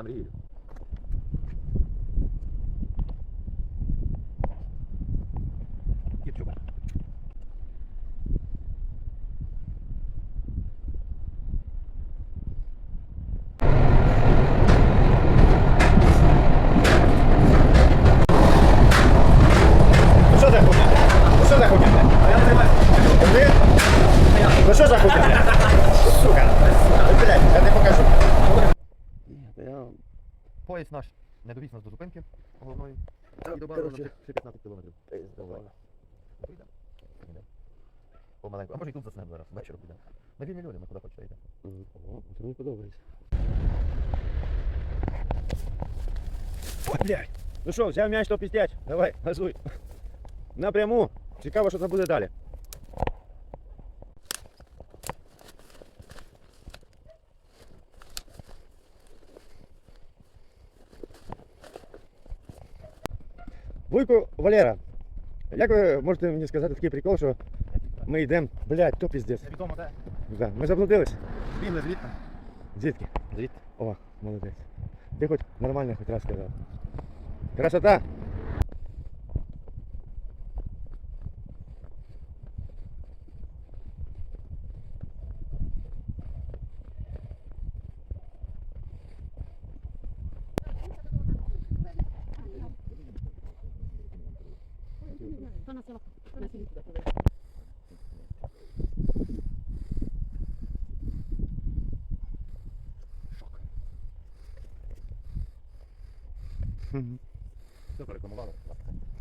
Замрію. Кіпчука. Ну що за хуйня? Ну що за хуйня? А я не знаю. Ти? Ну що за хуйня? Сука. Поїзд наш не довіз нас до зупинки головної. І добавили коротше. нам ще 15 кілометрів. Давай. Поїдемо. Поїдемо. Помаленьку. А може і тут заснемо зараз, ввечері підемо. На 2 мільйони ми куди хочете йти. О, це мені подобається. Ой, блядь. Ну що, взяв м'яч, то піздять. Давай, газуй. Напряму. Цікаво, що це буде далі. Вуйку Валера, як ви можете мені сказати такий прикол, що ми йдемо, блядь, то піздець. Відомо, де. Да. Ми заблудились. Бігли звідти. Звідки? Звідти. О, молодець. Ти хоч нормально хоч раз сказав. Красота! 話し。だ。からこのバロだった。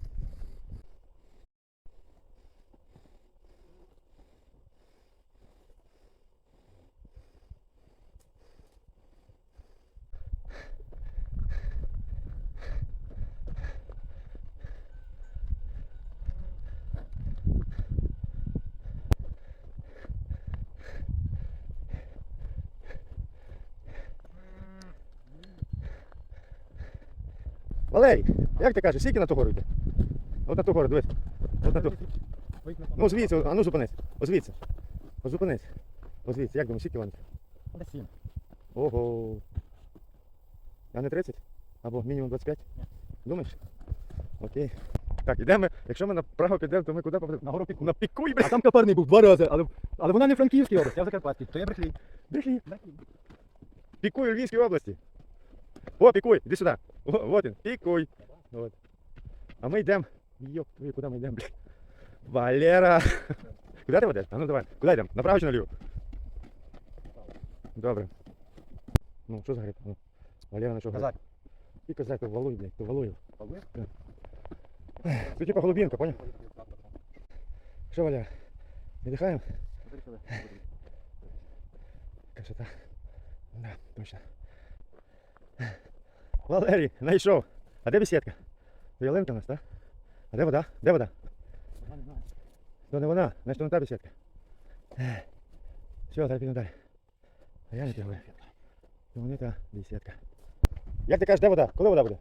Валерій, як ти кажеш, скільки на ту гору йде? От на ту гору, дивись. От на ту. Ну звідси, а ну зупинись. О, звідси. О, зупинись. О, як думаєш, скільки кілометрів? Десь сім. Ого. А не 30? Або мінімум 25? Думаєш? Окей. Так, йдемо. Якщо ми направо підемо, то ми куди попадемо? На гору Піку. На пікуй, А там Каперний був два рази, але, але вона не в Франківській області, а в Закарпатській. То я брехлій. Брехлі. Пікуй у Львівській області. О, пікуй, іди сюди. О, от він, пікуй. От. А ми йдемо. Йоп, твою, куди ми йдемо, блядь? Валера. Куди ти ведеш? А ну давай. Куди йдемо? Направо чи наліво? Добре. Ну, що за гриб? Ну. Валера на що гриб? Казак. І казак, то валуй, блядь, то валуй. Це типа голубінка, поняв? Що, Валера? Віддихаємо? Красота. Да, точно. Валерій, знайшов. А де бесідка? Ялинка у нас, так? А де вода? Де вода? То не вона, значить то не та бесідка. Все, далі підемо далі. А я не тягую. То не та бесідка. Як ти кажеш, де вода? Коли вода буде?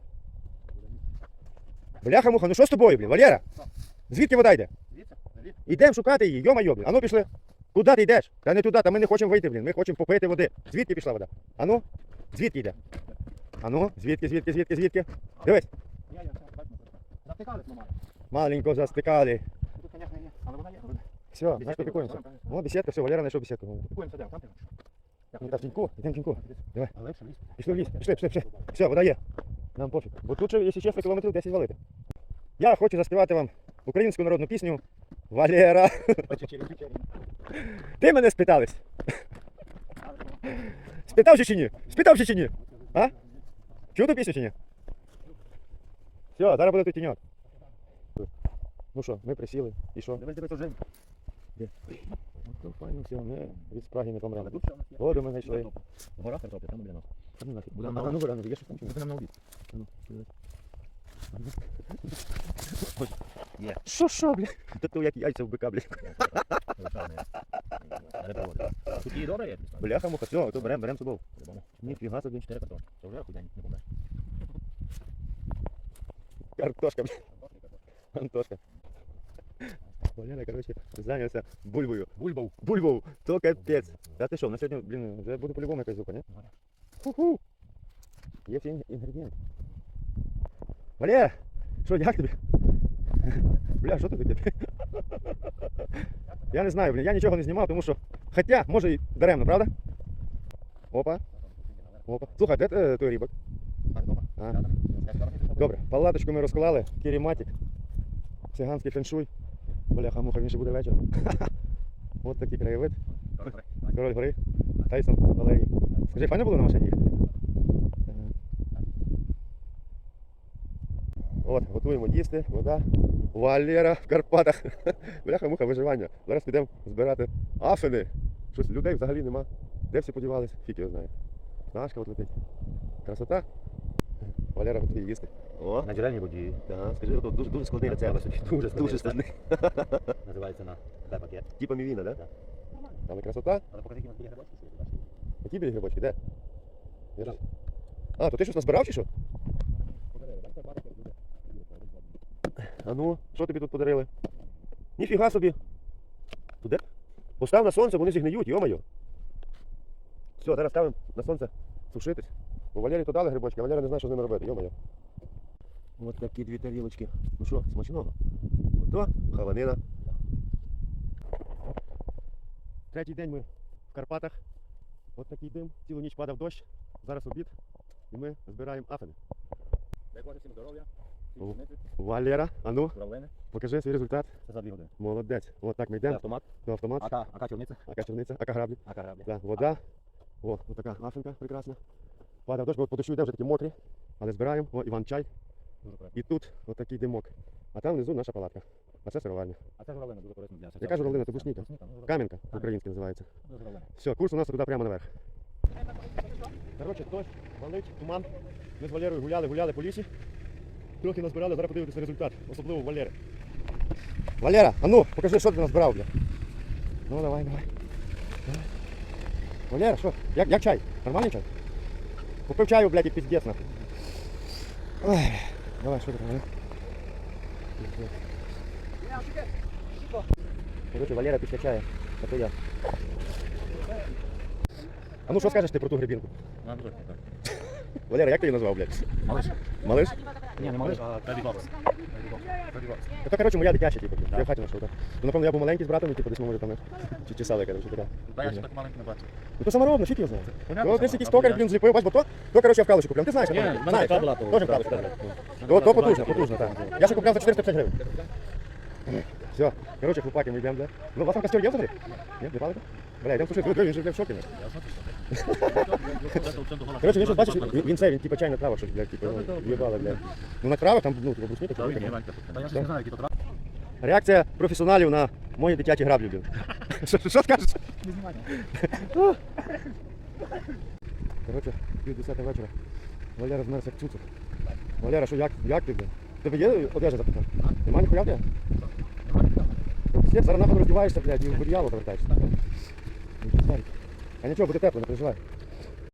Бляха муха, ну що з тобою, блін? Валера? Звідки вода йде? Ідемо шукати її, йома блін. Ану пішли. Куди ти йдеш? Та не туди, та ми не хочемо вийти, блін. Ми хочемо попити води. Звідки пішла вода? Ану? Звідки йде? Ану? Звідки, звідки, звідки, звідки? Дивись. Я, я, бачимо. Затикали нормально. Маленько застикали. Тут, звісно, є, але вона є. Все, попікуємося. будемо. О, бесідка, все, Валера знайшов бесідку. Купуємося де, там ти? Ну, та в тіньку, йдемо тіньку. Давай. А. Пішли в пішли, пішли, пішли. Все, вода є. Нам пофіг. Бо тут, ще, якщо чесно, кілометрів 10 валити. Я хочу заспівати вам українську народну пісню Валера. Ти мене спитались? Спитав чи чи ні? Спитав чи чи ні? А? Чув ту пісню чи ні? Все, зараз буде тут тіньок. Ну що, ми присіли. І що? Дивись, дивись, уже. Де? Ну, файно, все, ми від спраги не помремо. Воду ми знайшли. Гора картопля, там біля нас. А ну нафіг. Буде на є щось там? Буде нам на обід. Ну, дивись. Є. Що, що, бля? Та то як яйця в бика, бля. Я не проводив. Тут її добре є? Бляха, муха, все, то беремо, беремо з собою. Ніфіга собі. Чотири картошки. Це вже худень, не помнеш. Картошка, бля. Антошка. Валера, короче, зайнявся бульбою. Бульбов. Бульбою, то капець. Та ти що, на сьогодні, блін, вже буде по-любому якась зупа, ні? Ху-ху. Є всі інгредієнти. Валера! Що, як тобі? Бля, що ти таке? Я не знаю, блін, я нічого не знімав, тому що. Хоча, може і даремно, правда? Опа. Опа. Слухай, де е, той рібок? Так, дома. А. Я там. Я скоро після Добре, палаточку ми розклали, кіріматик, циганський феншуй. Бляха, муха, він ще буде вечором. От такий краєвид. Добре, добре. Король гори, Тайсон Валерій. Скажи, файно було на машині їхати? От, готуємо їсти, вода. Валера в Карпатах. Бляха, муха, виживання. Зараз підемо збирати афини. Щось людей взагалі нема. Де всі подівались? Фік його знає. Пташка от летить. Красота. Валера готує їсти. О, На джерельній воді. так, скажи, тут дуже, дуже складний рецепт. Дуже Дуже складний. Називається на Д-пакет. Типа мівіна, да? Так. Але красота. Але покажи, які біля грибочки. Які білі грибочки, де? Я ж- А, то ти щось назбирав чи що? А ну, що тобі тут подарили? Ніфіга собі. Туди? Постав на сонце, вони зігниють, йомайо. Все, зараз ставимо на сонце сушитись. Бо Валерій то дали грибочки, а Валера не знає, що з ними робити, йомайо. Ось такі дві тарілочки. Ну що, смачного? Ото хаванина. Третій день ми в Карпатах. От такий дим, цілу ніч падав дощ, зараз обід, і ми збираємо афини. Дай Боже всім здоров'я. Валера, а ну, журавлини. покажи свій результат. Це за дві години. Молодець. От так ми Це йдемо автомат. до автомат, Ака, ака чорниця. ака черниця, ака граблі. Ака граблі. Да, вода. О, от така афинка прекрасна. Падав дощ, бо по дощу йде вже такі мокрі. Але збираємо. О, Іван чай. Дуже. І тут отакий димок. А там внизу наша палатка. А це сироварня. А це журавлина дуже корисно для. Яка журавлина? Це брусника. Брусника, ну, журавлина. Кам'янка по-українськи називається. Ну, журавлина. Все, курс у нас туди прямо наверх. Коротше, дощ, валить, туман. Ми з Валерою гуляли, гуляли по лісі. Трохи назбирали, зараз подивитися результат, особливо Валери. Валера, а ну, покажи, що ти назбирав, бля. Ну, давай, давай. давай. Валера, що? Як, як чай? Нормальний чай? Купив чаю, блядь, і піздець нахуй. Ой, давай, що ти там, Короче, Валера після чаю. А то я. А ну що скажеш ти про ту грибінку? Ну. Валера, як ти її назвав, блядь? Малиш? Малиш? Ні, не малиш, а Крадібокс. Це, коротше, моя дитяча, типу, я в хаті знайшов, так? Ну, напевно, я був маленький з братом, і типу, десь ми може там чи чесали, коротше, така. Та я ще так маленький не бачив. Ну то саморобно, фіг його знає. Понятно, То десь якийсь токар, блін, зліпив, бач, бо то, то, коротше, я в калуші купляв. Ти знаєш, Ні, напевно? в мене знаєш, така була, то Тоже в калуші, так. То, то потужно, потужно, так. Я ще купляв за 405 гривень. Все, коротше, хлопаки, ми йдемо, бля. Ну, у вас там костер є взагалі? Ні, не палите? Бля, йдемо слушай, він же бля, в шокі. бля. Коротше, він щось бачиш, він, він це, він типа чайна трава, щось, блядь, типу, ну, блядь. Ну, на травах там, ну, типу, брусника, Та чи ні, ну. Ванька, Та я ж не знаю, які то трави. Реакція професіоналів на мої дитячі граблі, блін. Що, що скажеш? Коротше, пів десята вечора. Валера змерз як цуцик. Валера, що як, як ти, блін? Тебе є одежа запитав? Нема ніхуя в тебе? Пиздець, зараз нахуй роздіваєшся, блядь, і в одіяло повертаєшся. Ну. А нічого, буде тепло, не переживай.